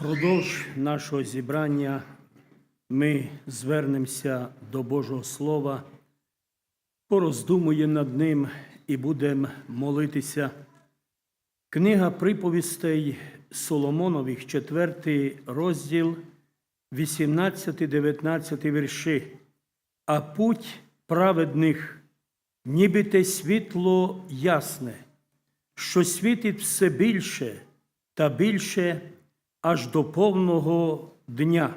Продовж нашого зібрання ми звернемося до Божого Слова, пороздумуємо над ним і будемо молитися. Книга приповістей Соломонових, 4 розділ, 18-19 вірші. А путь праведних, ніби те світло ясне, що світить все більше та більше аж до повного дня.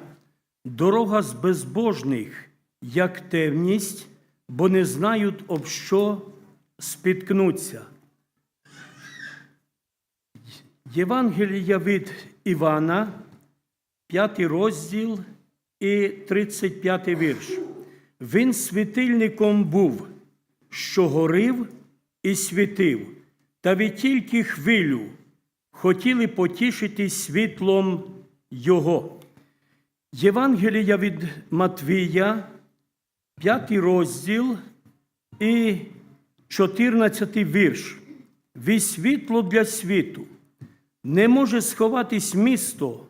Дорога з безбожних, як темність, бо не знають, об що спіткнуться. Євангелія від Івана, 5 розділ і 35 вірш. Він світильником був, що горив і світив, та від тільки хвилю хотіли потішити світлом Його. Євангелія від Матвія, 5 розділ і 14 вірш. Ви світло для світу. Не може сховатись місто,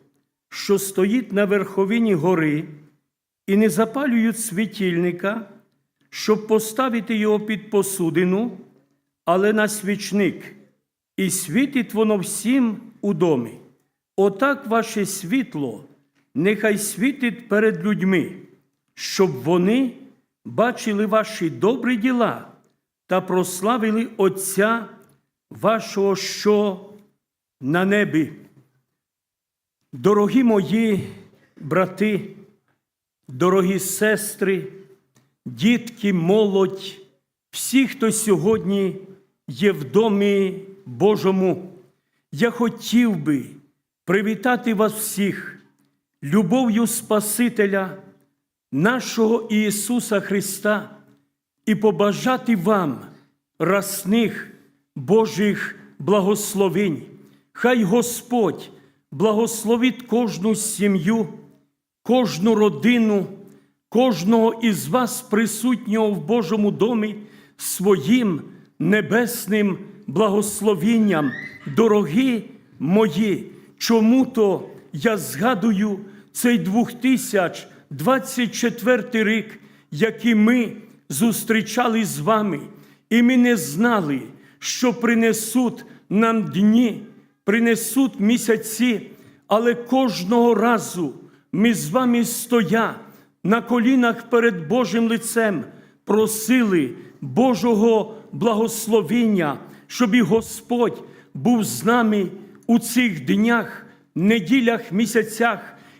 що стоїть на верховині гори, і не запалюють світильника, щоб поставити його під посудину, але на свічник, і світить воно всім у домі. Отак ваше світло нехай світить перед людьми, щоб вони бачили ваші добрі діла та прославили Отця вашого, що на небі. Дорогі мої брати, дорогі сестри, дітки, молодь, всі, хто сьогодні є в домі Божому, я хотів би привітати вас всіх любов'ю Спасителя, нашого Ісуса Христа, і побажати вам расних Божих благословень. Хай Господь благословить кожну сім'ю, кожну родину, кожного із вас, присутнього в Божому домі, своїм небесним благословінням. Дорогі мої, чому то я згадую цей 2024 рік, який ми зустрічали з вами, і ми не знали, що принесуть нам дні, принесуть місяці, але кожного разу ми з вами стоя на колінах перед Божим лицем, просили Божого благословіння, щоб і Господь був з нами у цих днях, неділях, місяцях,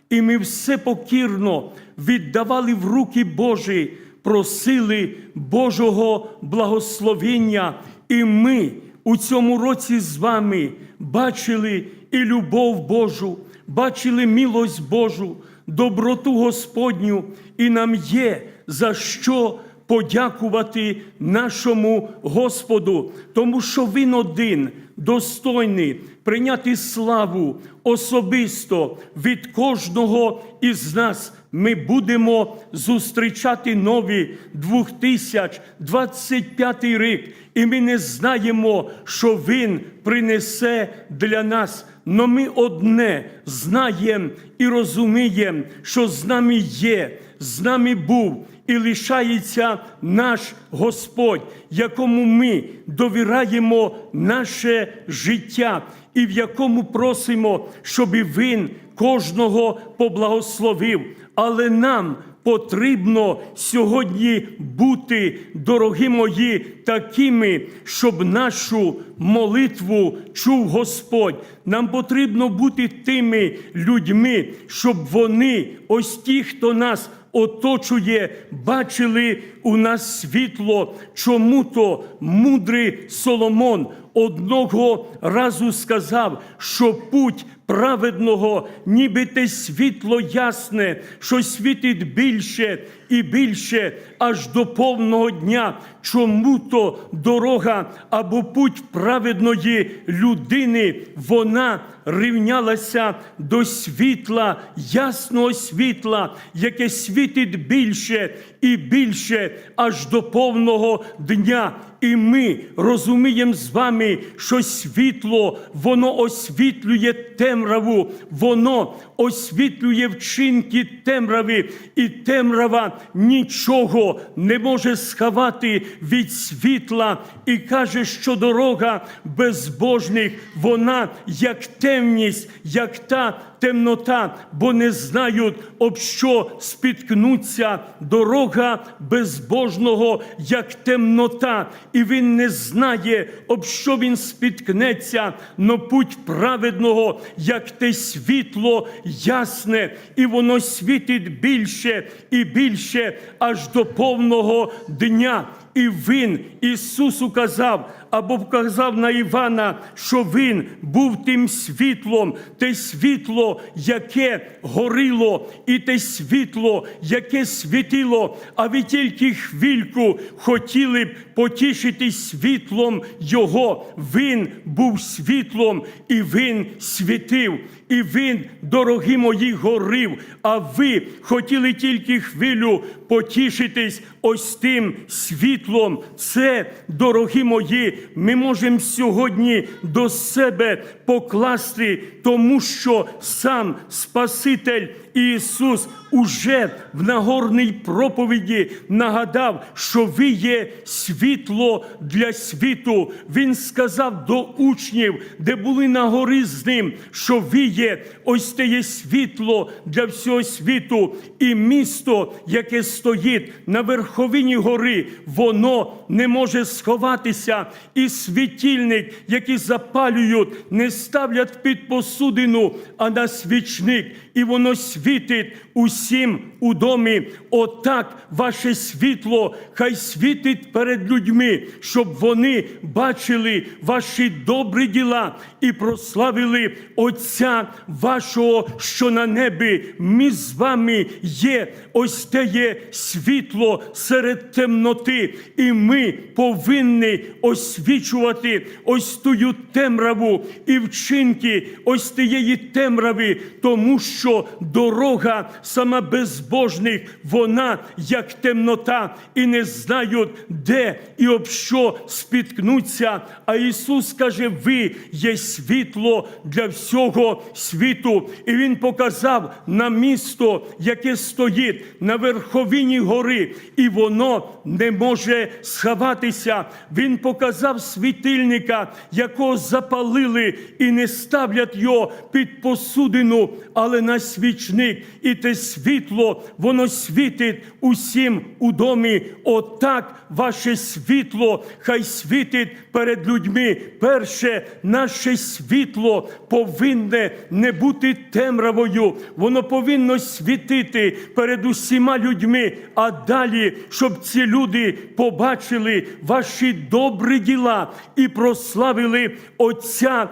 і ми все покірно віддавали в руки Божі, просили Божого благословіння. І ми у цьому році з вами бачили і любов Божу, бачили милость Божу, доброту Господню, і нам є за що подякувати нашому Господу, тому що Він один достойний прийняти славу особисто від кожного із нас. Ми будемо зустрічати новий 2025 рік, і ми не знаємо, що Він принесе для нас. Но ми одне знаємо і розуміємо, що з нами є, з нами був і лишається наш Господь, якому ми довіраємо наше життя, і в якому просимо, щоб Він кожного поблагословив. Але нам потрібно сьогодні бути, дорогі мої, такими, щоб нашу молитву чув Господь. Нам потрібно бути тими людьми, щоб вони, ось ті, хто нас оточує, бачили у нас світло. Чому то мудрий Соломон одного разу сказав, що путь праведного, ніби те світло ясне, що світить більше і більше аж до повного дня. Чому то дорога або путь праведної людини, вона рівнялася до світла, ясного світла, яке світить більше і більше аж до повного дня. І ми розуміємо з вами, що світло, воно освітлює темраву, воно освітлює вчинки темрави, і темрава нічого не може сховати від світла. І каже, що дорога безбожних, вона як темність, як та темнота, бо не знають, об що спіткнуться дорога безбожного, як темнота, і він не знає, об що він спіткнеться, но путь праведного, як те світло ясне, і воно світить більше і більше аж до повного дня. І він, Ісус указав або вказав на Івана, що Він був тим світлом, те світло, яке горіло, і те світло, яке світило, а ви тільки хвильку хотіли б потішити світлом Його. Він був світлом, і Він світив. І він, дорогі мої, горив, а ви хотіли тільки хвилю потішитись ось тим світлом. Це, дорогі мої, ми можемо сьогодні до себе покласти, тому що сам Спаситель Ісус уже в Нагорній проповіді нагадав, що ви є світло для світу. Він сказав до учнів, де були на горі з ним, що ви є ось те є світло для всього світу, і місто, яке стоїть на верховині гори, воно не може сховатися, і світильник, який запалюють, не ставлять під посудину, а на свічник, і воно світить усім у домі. Отак ваше світло хай світить перед людьми, щоб вони бачили ваші добрі діла і прославили Отця вашого, що на небі. Ми з вами є. Ось те є світло серед темноти, і ми повинні освічувати ось тую темраву і вчинки ось тієї темрави, тому що дорога сама безбожних, вона як темнота, і не знають, де і об що спіткнуться. А Ісус каже: ви є світло для всього світу. І Він показав на місто, яке стоїть на верховині гори, і воно не може сховатися. Він показав світильника, якого запалили і не ставлять його під посудину, але на свічник. І те світло, воно світить усім у домі. Отак ваше світло хай світить перед людьми. Перше, наше світло повинне не бути темравою, воно повинно світити перед усіма людьми, а далі, щоб ці люди побачили ваші добрі діла і прославили Отця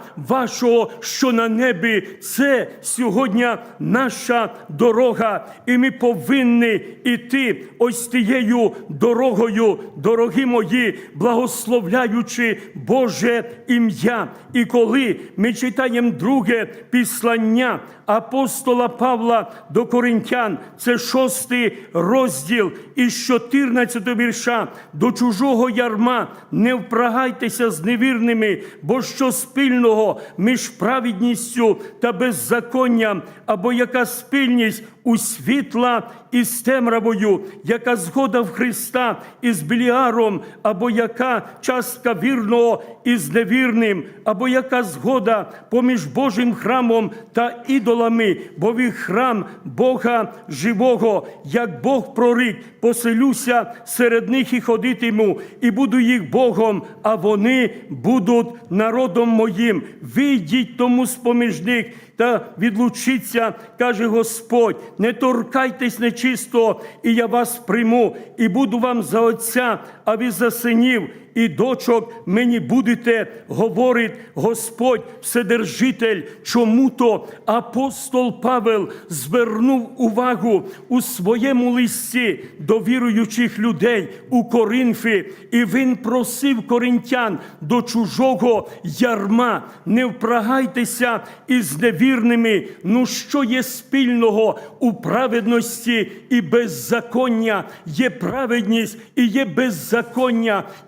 що на небі. Це сьогодні наша дорога, і ми повинні іти ось тією дорогою, дорогі мої, благословляючи Боже ім'я. І коли ми читаємо друге післання апостола Павла до Коринтян, це шостий розділ із 14 вірша до чужого ярма не впрагайтеся з невірними, бо що спільного між праведністю та беззаконням, або яка спільність у світла із темрявою, яка згода в Христа із Беліаром, або яка частка вірного із невірним, або яка згода поміж Божим храмом та ідолами, бо ви храм Бога живого, як Бог прорік, поселюся серед них і ходитиму, і буду їх Богом, а вони будуть народом моїм. Вийдіть тому з поміж них та відлучіться, каже Господь, не торкайтесь нечисто, і я вас прийму, і буду вам за Отця, а ви за синів і дочок мені будете, говорить Господь Вседержитель. Чому то апостол Павел звернув увагу у своєму листі до віруючих людей у Коринфі, і він просив коринтян до чужого ярма, не впрагайтеся із невірними. Ну що є спільного у праведності і беззаконня? Є праведність і є беззаконня,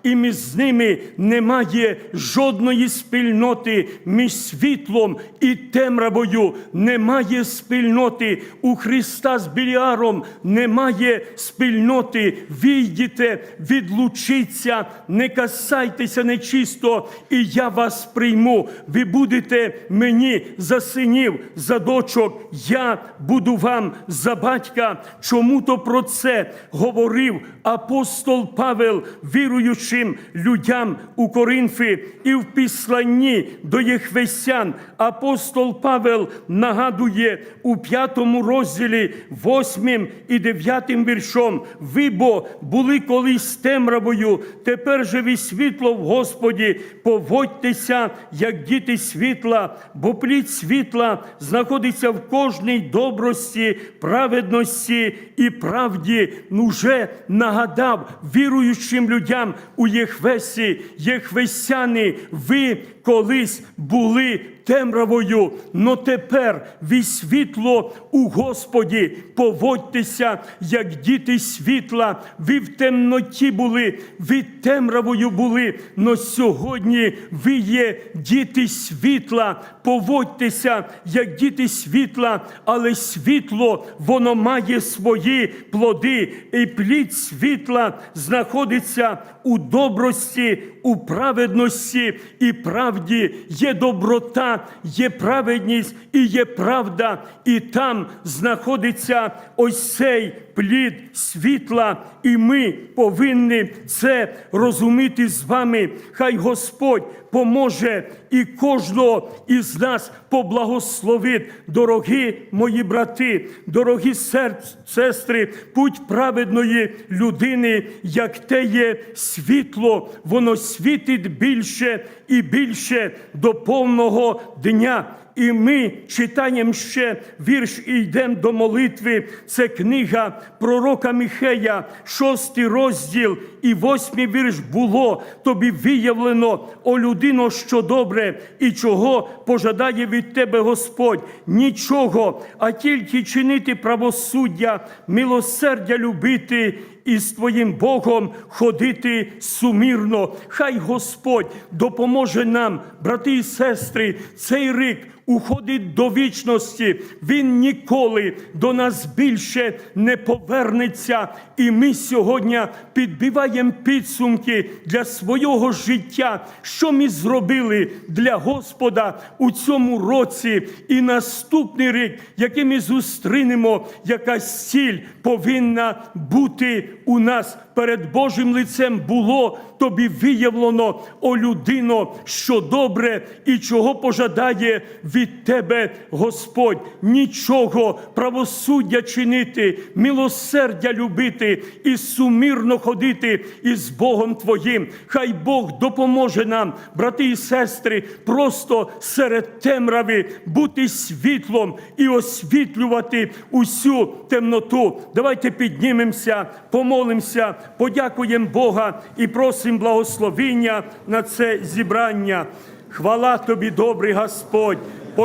і між ними немає жодної спільноти між світлом і темрявою. Немає спільноти у Христа з Біліаром, немає спільноти. Війдіте, відлучіться, не касайтеся нечисто, і я вас прийму. Ви будете мені за синів, за дочок. Я буду вам за батька. Чому то про це говорив апостол Павел віруючим людям у Коринфі і в післанні до Єхвесян. Апостол Павел нагадує у п'ятому розділі, восьмим і дев'ятим віршом. Ви бо були колись темрявою, тепер же ви світло в Господі. Поводьтеся, як діти світла, бо плід світла знаходиться в кожній добрості, праведності і правді. Ну вже нагадав віруючим людям у Єхвесі, Єхвесяни, ви колись були темрявою, но тепер ви світло у Господі. Поводьтеся, як діти світла. Ви в темноті були, ви темрявою були, но сьогодні ви є діти світла. Поводьтеся, як діти світла, але світло воно має свої плоди, і плід світла знаходиться у добрості, у праведності і правді. Є доброта, є праведність і є правда, і там знаходиться ось цей плід світла, і ми повинні це розуміти з вами. Хай Господь поможе і кожного із нас поблагословить, дорогі мої брати, дорогі сестри, путь праведної людини, як те є світло, воно світить більше і більше до повного дня. І ми читаємо ще вірш і йдемо до молитви. Це книга пророка Михея, шостий розділ і восьмий вірш було тобі виявлено, о людино, що добре, і чого пожадає від тебе Господь. Нічого, а тільки чинити правосуддя, милосердя любити і з твоїм Богом ходити сумірно. Хай Господь допоможе нам, брати і сестри, цей рік уходить до вічності. Він ніколи до нас більше не повернеться. І ми сьогодні підбиваємо підсумки для свого життя, що ми зробили для Господа у цьому році і наступний рік, який ми зустрінемо, якась ціль повинна бути у нас перед Божим лицем було тобі виявлено, о людино, що добре і чого пожадає від тебе Господь. Нічого правосуддя чинити, милосердя любити і сумірно ходити із Богом Твоїм. Хай Бог допоможе нам, брати і сестри, просто серед темряви бути світлом і освітлювати усю темноту. Давайте піднімемося, помолимося, подякуємо Бога і просимо благословіння на це зібрання. Хвала тобі, добрий Господь,